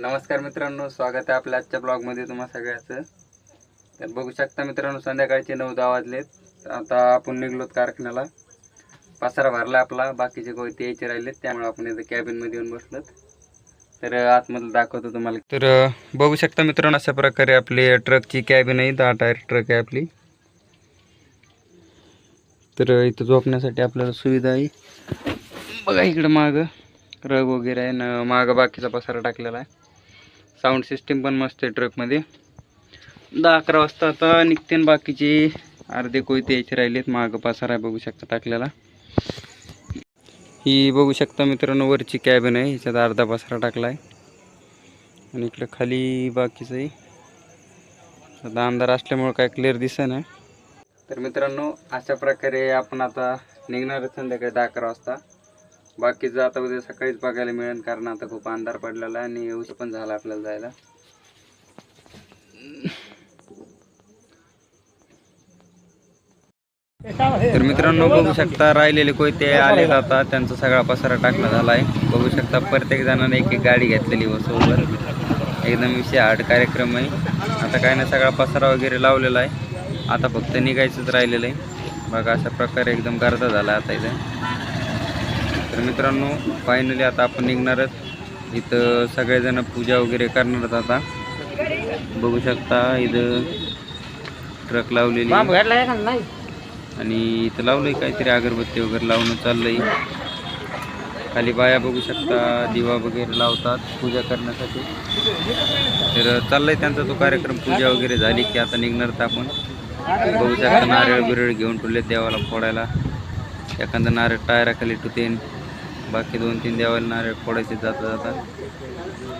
नमस्कार मित्रांनो स्वागत आहे आपल्या आजच्या ब्लॉगमध्ये तुम्हा सगळ्याचं. तर बघू शकता मित्रांनो संध्याकाळचे नऊ दहा वाजलेत. आता आपण निघलोत कारखान्याला. पसारा भरला आपला बाकीचे कोयते यायचे राहिलेत त्यामुळे आपण इथं कॅबिनमध्ये येऊन बसलोत. तर आतमधलं दाखवतो तुम्हाला. तर बघू शकता मित्रांनो अशा प्रकारे आपली ट्रकची कॅबिन आहे दहा टायर ट्रक आहे आपली. तर इथं झोपण्यासाठी आपल्याला सुविधा आहे. बघा इकडं मागं रग वगैरे आहे न मागं बाकीचा पसारा टाकलेला आहे. साऊंड सिस्टीम पण मस्त आहे ट्रकमध्ये दहा अकरा वाजता आता निघते बाकीचे. अर्धे कोयते यायचे राहिलेत मागं पसारा आहे बघू शकता टाकलेला. ही बघू शकता मित्रांनो वरची कॅबिन आहे ह्याच्यात अर्धा पासारा टाकला आहे आणि इकडं खाली बाकीचं आहे. आता अंधार असल्यामुळं काय क्लिअर दिसत ना तर मित्रांनो अशा प्रकारे आपण आता निघणार आहे संध्याकाळी दहा अकरा वाजता. बाकीचं आता उद्या सकाळीच बघायला मिळेल कारण आता खूप अंधार पडलेला आहे आणि येऊच पण झाला आपल्याला जायला. तर मित्रांनो बघू शकता राहिलेले कोयते आले आता त्यांचा सगळा पसारा टाकला झाला आहे बघू शकता प्रत्येक जणाने एक एक गाडी घेतलेली बसवून एकदम विषय हार्ड कार्यक्रम आहे. आता काय नाही सगळा पसारा वगैरे लावलेला आहे. आता फक्त निघायचंच राहिलेलं आहे. बघा अशा प्रकारे एकदम गर्दा झाला आता इथे. तर मित्रांनो फायनली आता आपण निघणारच. इथं सगळेजण पूजा वगैरे करणारच आता. बघू शकता इथं ट्रक लावलेली. आणि इथं लावलंय काहीतरी अगरबत्ती वगैरे लावणं चाललंय. खाली बाया बघू शकता दिवा वगैरे लावतात पूजा करण्यासाठी. तर चाललंय त्यांचा तो कार्यक्रम पूजा वगैरे झाली की आता निघणार तर आपण. बघू शकता नारळ बिरळ घेऊन ठेवले देवाला फोडायला. एखादं नारळ टायराखाली टुतेन बाकी दोन तीन देवाला नारळ फोडायचे जाता जाता.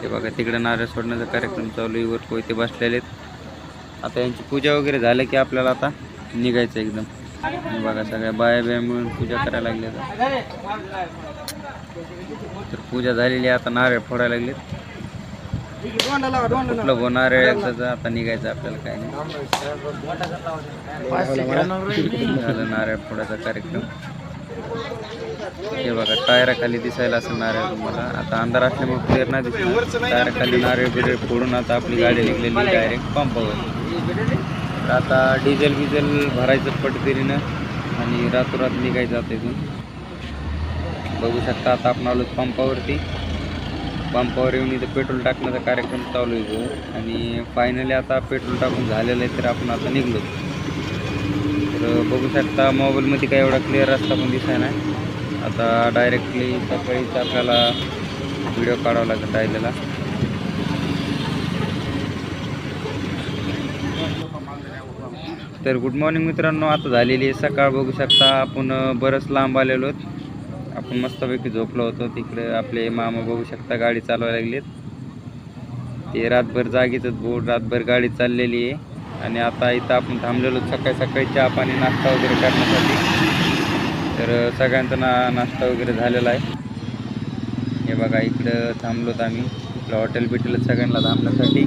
ते बघा तिकडे नारळ सोडण्याचा कार्यक्रम चालू आहे. वर कोयते बसलेले आहेत आता यांची पूजा वगैरे झालं की आपल्याला आता निघायचं एकदम. बघा सगळ्या बाया बाया मिळून पूजा करायला लागल्या तर पूजा झालेली आहे. आता नारळ फोडायला लागलेत. कुठलं भो नारळाचं आता निघायचं आपल्याला काय नाही. झालं नारळ फोडायचा कार्यक्रम. हे बघा टायराखाली दिसायला असं नारळ तुम्हाला. आता अंधार असल्यामुळे क्लिअर नाही दिसत टायराखाली नारळ बिरळ फोडून आता आपली गाडी निघलेली डायरेक्ट पंपावर तर आता डिझेल बिझेल भरायचं पटतरीनं आणि रातोरात निघायचं आता इथून. बघू शकता आता आपण आलो पंपावरती पंपावर येऊन इथं पेट्रोल टाकण्याचा कार्यक्रम चालू आहे आणि फायनली आता पेट्रोल टाकून झालेलं आहे तर आपण आता निघलो तर बघू शकता मोबाईलमध्ये काय एवढा क्लिअर रस्ता पण दिसाय नाही. आता डायरेक्टली सकाळीच आपल्याला व्हिडिओ काढावा लागत राहिलेला. तर गुड मॉर्निंग मित्रांनो आता झालेली आहे सकाळ. बघू शकता आपण बरंच लांब आलेलो आहोत. आपण मस्तपैकी झोपलो होतो. तिकडे आपले मामा बघू शकता गाडी चालवायला लागलीत. ते रातभर जागीच बोट रातभर गाडी चाललेली आहे. आणि आता इथं आपण थांबलेलो सकाळी सकाळी चहा पाणी नाश्ता वगैरे करण्यासाठी. तर सगळ्यांचा ना नाश्ता वगैरे झालेला आहे. हे बघा इकडं थांबलोत आम्ही. इकडं हॉटेल बिटेल सगळ्यांना थांबण्यासाठी.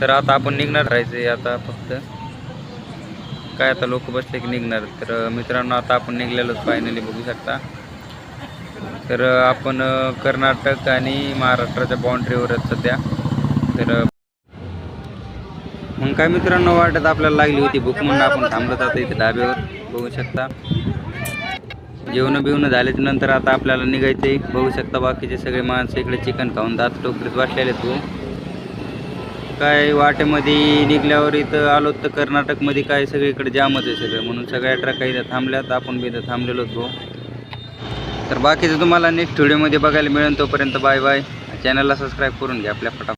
तर आता आपण निघणार राहायचं आता फक्त. काय आता लोक बसले की निघणार? तर मित्रांनो आता आपण निघलेलोच फायनली बघू शकता. तर आपण कर्नाटक आणि महाराष्ट्राच्या बाउंड्रीवरच सध्या. तर मग काय मित्रांनो वाटत आपल्याला लागली होती भूक म्हणून आपण थांबलो आता इथे धाब्यावर बघू शकता. जेवण बिवणं झाल्याच्यानंतर आता आपल्याला निघायचे बघू शकता बाकीचे सगळे माणसं इकडे चिकन खाऊन दात टोकरीत बसलेले तू हो. काय वाटेमध्ये निघल्यावर इथं आलो तर कर्नाटकमध्ये काय सगळीकडे जामच आहे सगळं. म्हणून सगळ्या ट्रका इथं थांबल्यात. आपण बी इथं थांबलेलो होतो. तर बाकीचं तुम्हाला नेक्स्ट व्हिडिओमध्ये बघायला मिळेल तोपर्यंत बाय बाय चॅनलला सबस्क्राईब करून घ्या आपल्या फटाफट